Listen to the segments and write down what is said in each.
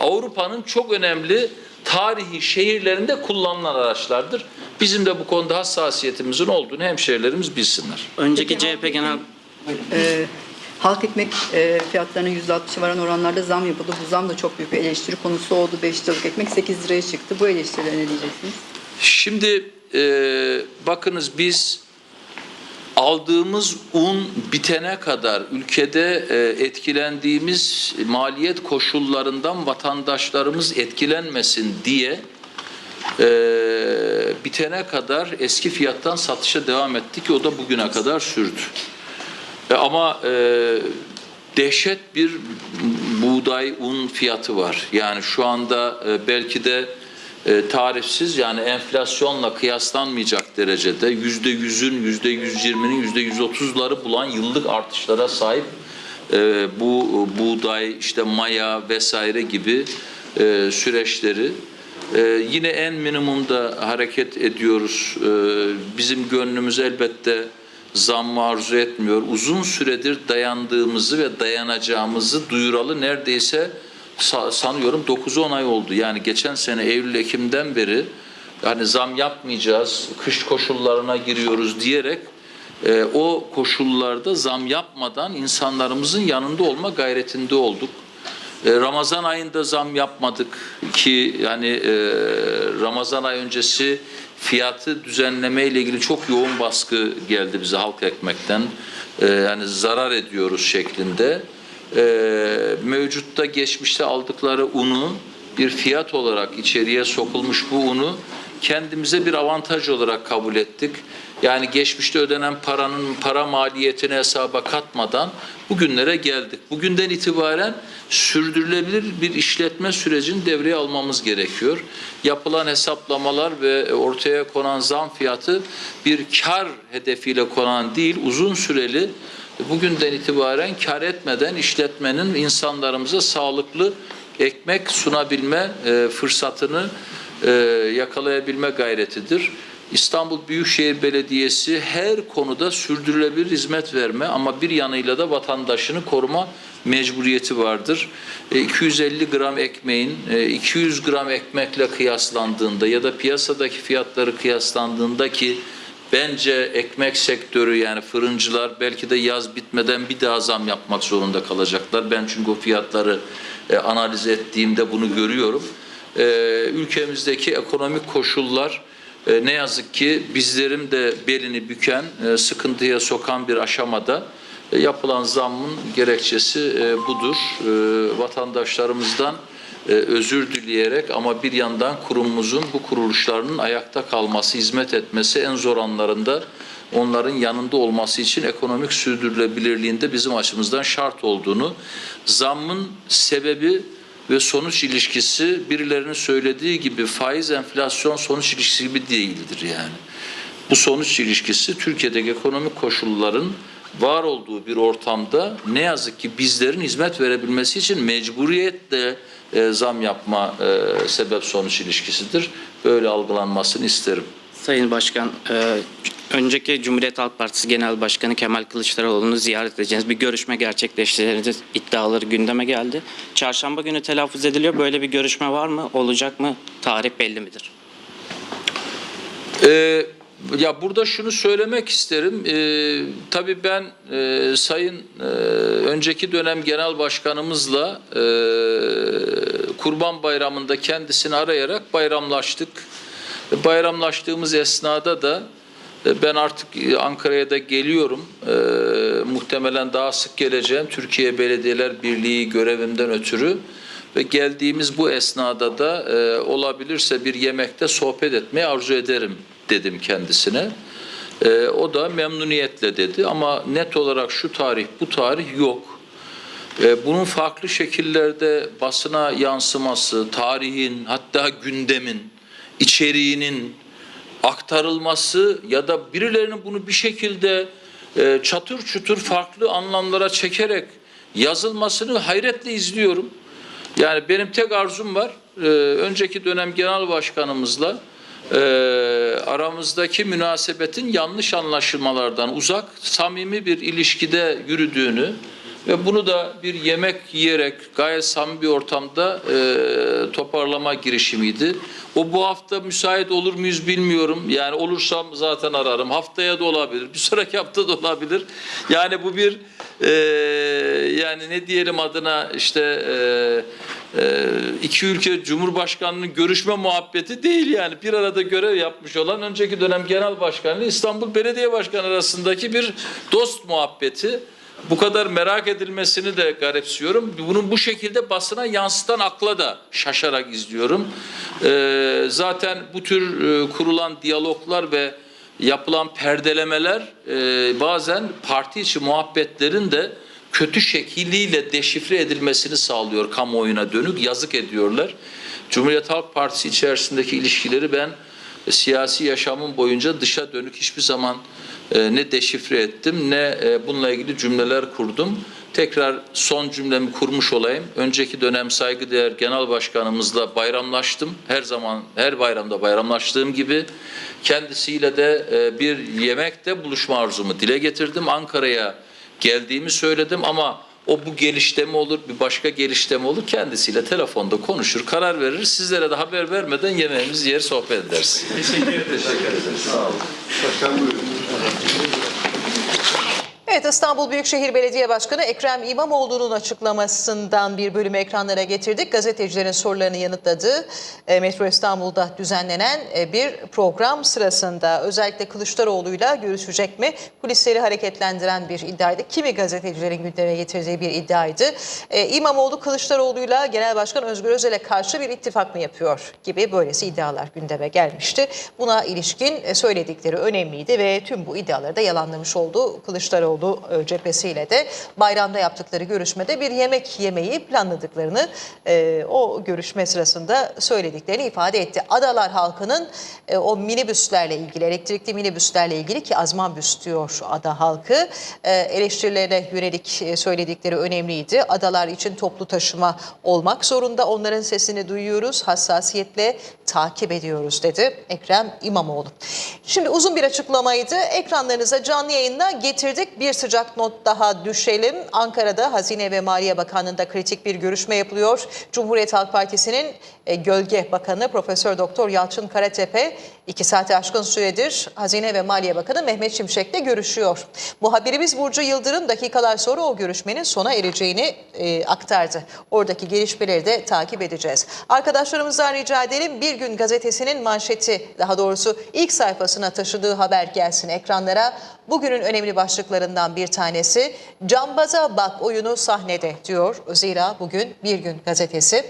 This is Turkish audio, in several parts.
Avrupa'nın çok önemli tarihi şehirlerinde kullanılan araçlardır. Bizim de bu konuda hassasiyetimizin olduğunu hemşehrilerimiz bilsinler. Önceki Peki, CHP Genel Ee, halk ekmek e, fiyatlarının %60'ı varan oranlarda zam yapıldı. Bu zam da çok büyük bir eleştiri konusu oldu. 5 liralık ekmek 8 liraya çıktı. Bu eleştirilere ne diyeceksiniz? Şimdi e, bakınız biz aldığımız un bitene kadar ülkede e, etkilendiğimiz maliyet koşullarından vatandaşlarımız etkilenmesin diye e, bitene kadar eski fiyattan satışa devam ettik o da bugüne kadar sürdü. E, ama dehşet bir buğday un fiyatı var. Yani şu anda belki de e, tarifsiz yani enflasyonla kıyaslanmayacak derecede yüzde yüzün, yüzde yüz yirminin, yüzde yüz otuzları bulan yıllık artışlara sahip e, bu buğday, işte maya vesaire gibi e, süreçleri e, yine en minimumda hareket ediyoruz. E, bizim gönlümüz elbette zam arzu etmiyor. Uzun süredir dayandığımızı ve dayanacağımızı duyuralı neredeyse sa- sanıyorum 9-10 ay oldu. Yani geçen sene Eylül-Ekim'den beri yani zam yapmayacağız, kış koşullarına giriyoruz diyerek e, o koşullarda zam yapmadan insanlarımızın yanında olma gayretinde olduk. E, Ramazan ayında zam yapmadık ki yani e, Ramazan ay öncesi fiyatı düzenleme ile ilgili çok yoğun baskı geldi bize halk ekmekten. E, yani zarar ediyoruz şeklinde. E, mevcutta geçmişte aldıkları unu bir fiyat olarak içeriye sokulmuş bu unu kendimize bir avantaj olarak kabul ettik. Yani geçmişte ödenen paranın para maliyetini hesaba katmadan bugünlere geldik. Bugünden itibaren sürdürülebilir bir işletme sürecini devreye almamız gerekiyor. Yapılan hesaplamalar ve ortaya konan zam fiyatı bir kar hedefiyle konan değil, uzun süreli bugünden itibaren kar etmeden işletmenin insanlarımıza sağlıklı ekmek sunabilme e, fırsatını e, yakalayabilme gayretidir. İstanbul Büyükşehir Belediyesi her konuda sürdürülebilir hizmet verme ama bir yanıyla da vatandaşını koruma mecburiyeti vardır. E, 250 gram ekmeğin e, 200 gram ekmekle kıyaslandığında ya da piyasadaki fiyatları kıyaslandığında ki bence ekmek sektörü yani fırıncılar belki de yaz bitmeden bir daha zam yapmak zorunda kalacaklar. Ben çünkü o fiyatları e, analiz ettiğimde bunu görüyorum. E, ülkemizdeki ekonomik koşullar e, ne yazık ki bizlerin de belini büken, e, sıkıntıya sokan bir aşamada e, yapılan zammın gerekçesi e, budur. E, vatandaşlarımızdan e, özür dileyerek ama bir yandan kurumumuzun bu kuruluşlarının ayakta kalması, hizmet etmesi en zor anlarında onların yanında olması için ekonomik sürdürülebilirliğinde bizim açımızdan şart olduğunu, zammın sebebi ve sonuç ilişkisi birilerinin söylediği gibi faiz enflasyon sonuç ilişkisi gibi değildir yani. Bu sonuç ilişkisi Türkiye'deki ekonomik koşulların var olduğu bir ortamda ne yazık ki bizlerin hizmet verebilmesi için mecburiyetle e, zam yapma e, sebep sonuç ilişkisidir. Böyle algılanmasını isterim. Sayın Başkan, e, önceki Cumhuriyet Halk Partisi Genel Başkanı Kemal Kılıçdaroğlu'nu ziyaret edeceğiniz bir görüşme gerçekleştirdiğiniz iddiaları gündeme geldi. Çarşamba günü telaffuz ediliyor. Böyle bir görüşme var mı? Olacak mı? Tarih belli midir? Ee, ya burada şunu söylemek isterim. Ee, tabii ben e, sayın e, önceki dönem genel başkanımızla e, Kurban Bayramı'nda kendisini arayarak bayramlaştık. Bayramlaştığımız esnada da e, ben artık Ankara'ya da geliyorum. E, muhtemelen daha sık geleceğim. Türkiye Belediyeler Birliği görevimden ötürü ve geldiğimiz bu esnada da e, olabilirse bir yemekte sohbet etmeyi arzu ederim dedim kendisine. E, o da memnuniyetle dedi ama net olarak şu tarih bu tarih yok. E, bunun farklı şekillerde basına yansıması, tarihin hatta gündemin, içeriğinin aktarılması ya da birilerinin bunu bir şekilde e, çatır çutur farklı anlamlara çekerek yazılmasını hayretle izliyorum. Yani benim tek arzum var. e, önceki dönem genel başkanımızla e, aramızdaki münasebetin yanlış anlaşılmalardan uzak, samimi bir ilişkide yürüdüğünü Ve bunu da bir yemek yiyerek gayet samimi bir ortamda e, toparlama girişimiydi. O bu hafta müsait olur muyuz bilmiyorum. Yani olursam zaten ararım. Haftaya da olabilir. Bir sonraki hafta da olabilir. Yani bu bir e, yani ne diyelim adına işte e, e, iki ülke Cumhurbaşkanı'nın görüşme muhabbeti değil yani. Bir arada görev yapmış olan önceki dönem Genel Başkanı İstanbul Belediye Başkanı arasındaki bir dost muhabbeti. Bu kadar merak edilmesini de garipsiyorum. Bunun bu şekilde basına yansıtan akla da şaşarak izliyorum. Ee, zaten bu tür e, kurulan diyaloglar ve yapılan perdelemeler e, bazen parti içi muhabbetlerin de kötü şekliyle deşifre edilmesini sağlıyor kamuoyuna dönük yazık ediyorlar. Cumhuriyet Halk Partisi içerisindeki ilişkileri ben siyasi yaşamım boyunca dışa dönük hiçbir zaman e, ne deşifre ettim ne e, bununla ilgili cümleler kurdum. Tekrar son cümlemi kurmuş olayım. Önceki dönem saygıdeğer genel başkanımızla bayramlaştım. Her zaman her bayramda bayramlaştığım gibi kendisiyle de e, bir yemekte buluşma arzumu dile getirdim. Ankara'ya geldiğimi söyledim ama o bu gelişte mi olur, bir başka gelişte mi olur? Kendisiyle telefonda konuşur, karar verir. Sizlere de haber vermeden yemeğimizi yer sohbet ederiz. Evet İstanbul Büyükşehir Belediye Başkanı Ekrem İmamoğlu'nun açıklamasından bir bölümü ekranlara getirdik. Gazetecilerin sorularını yanıtladığı e, Metro İstanbul'da düzenlenen e, bir program sırasında özellikle Kılıçdaroğlu'yla görüşecek mi? Kulisleri hareketlendiren bir iddiaydı. Kimi gazetecilerin gündeme getirdiği bir iddiaydı. E, İmamoğlu Kılıçdaroğlu'yla Genel Başkan Özgür Özel'e karşı bir ittifak mı yapıyor gibi böylesi iddialar gündeme gelmişti. Buna ilişkin e, söyledikleri önemliydi ve tüm bu iddiaları da yalanlamış oldu Kılıçdaroğlu e, cephesiyle de bayramda yaptıkları görüşmede bir yemek yemeyi planladıklarını e, o görüşme sırasında söylediklerini ifade etti. Adalar halkının e, o minibüslerle ilgili, elektrikli minibüslerle ilgili ki azmanbüs diyor ada halkı e, eleştirilerine yönelik e, söyledikleri önemliydi. Adalar için toplu taşıma olmak zorunda. Onların sesini duyuyoruz, hassasiyetle takip ediyoruz dedi Ekrem İmamoğlu. Şimdi uzun bir açıklamaydı. Ekranlarınıza canlı yayında getirdik. Bir sıcak not daha düşelim. Ankara'da Hazine ve Maliye Bakanlığı'nda kritik bir görüşme yapılıyor. Cumhuriyet Halk Partisi'nin e, Gölge Bakanı Profesör Doktor Yalçın Karatepe iki saate aşkın süredir Hazine ve Maliye Bakanı Mehmet Şimşek'le görüşüyor. Muhabirimiz Burcu Yıldırım dakikalar sonra o görüşmenin sona ereceğini e, aktardı. Oradaki gelişmeleri de takip edeceğiz. Arkadaşlarımızdan rica edelim Bir Gün Gazetesi'nin manşeti daha doğrusu ilk sayfasına taşıdığı haber gelsin ekranlara. Bugünün önemli başlıklarından bir tanesi Cambaza Bak oyunu sahnede diyor. Zira bugün Bir Gün Gazetesi.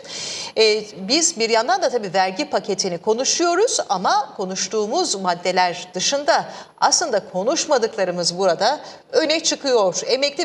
Ee, biz bir yandan da tabii vergi paketini konuşuyoruz ama konuştuğumuz maddeler dışında aslında konuşmadıklarımız burada öne çıkıyor. Emekli